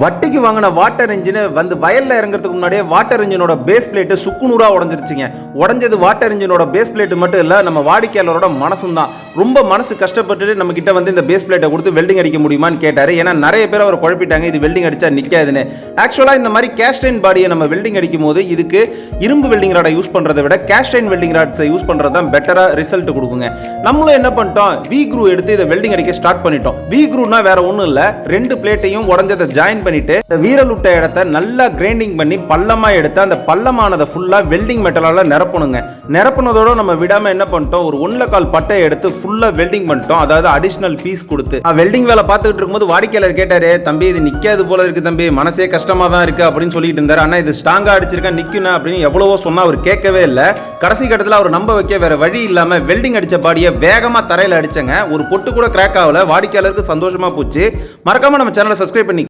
வட்டிக்கு வாங்கின water engine வந்து வயலில் இறங்குறதுக்கு முன்னாடியே வாட்டர் இன்ஜினோட பேஸ் பிளேட்டு சுக்குநூறாக உடஞ்சிருச்சுங்க. உடஞ்சது வாட்டர் இன்ஜினோட பேஸ் பிளேட்டு மட்டும் இல்லை நம்ம வாடிக்கையாளரோட மனசும் தான் ரொம்ப மனசு கஷ்டப்பட்டுட்டு நம்ம கிட்ட வந்து இந்த பேஸ் பிளேட்டை கொடுத்து வெல்டிங் அடிக்க முடியுமான்னு கேட்டார். ஏன்னா நிறைய பேர் அவர் குழப்பிட்டாங்க இது வெல்டிங் அடிச்சா நிற்காதுன்னு ஆக்சுவலாக இந்த மாதிரி கேஸ்டைன் பாடியை நம்ம வெல்டிங் அடிக்கும் போது இதுக்கு இரும்பு வெல்டிங் ராடை யூஸ் பண்ணுறதை விட கேஸ்டைன் வெல்டிங் ராட்ஸை யூஸ் பண்ணுறது தான் பெட்டராக ரிசல்ட் கொடுக்குங்க. நம்மளும் என்ன பண்ணிட்டோம் வி குரூ எடுத்து இதை வெல்டிங் அடிக்க ஸ்டார்ட் பண்ணிட்டோம். வி குரூனா வேற ஒன்றும் இல்லை ரெண்டு பிளேட்டையும் உடஞ்சதை ஜாயின் பண்ணிட்டு இந்த வீரல் விட்ட இடத்த நல்லா கிரைண்டிங் பண்ணி பள்ளமா எடுத்து அந்த பள்ளமானதை ஃபுல்லா வெல்டிங் மெட்டலால நிரப்பணுங்க. நிரப்புனதோட நம்ம விடாம என்ன பண்ணிட்டோம்? ஒரு ஒன்ல கால் பட்டையை எடுத்து ஃபுல்லா வெல்டிங் பண்ணிட்டோம். அதாவது அடிஷனல் பீஸ் கொடுத்து. வெல்டிங் வேலை பார்த்துக்கிட்டு இருக்கும்போது வாடிக்கையாளர் கேட்டாரு தம்பி இது நிக்காது போல இருக்கு தம்பி. மனசே கஷ்டமா தான் இருக்கு அப்படின்னு சொல்லிட்டு இருந்தாரு. ஆனா இது ஸ்ட்ராங்கா அடிச்சிருக்கேன். நிக்கணும் அப்படின்னு எவ்வளவோ சொன்னா அவர் கேட்கவே இல்லை. கடைசி கட்டத்தில் அவர் நம்ப வைக்க வேற வழி இல்லாம வெல்டிங் அடிச்ச பாடியை வேகமா தரையில அடிச்சங்க. ஒரு பொட்டு கூட கிராக் ஆகல. வாடிக்கையாளருக்கு சந்தோஷமா போச்சு. மறக்காம நம்ம சேனலை சப்ஸ்கிரைப் பண்ணி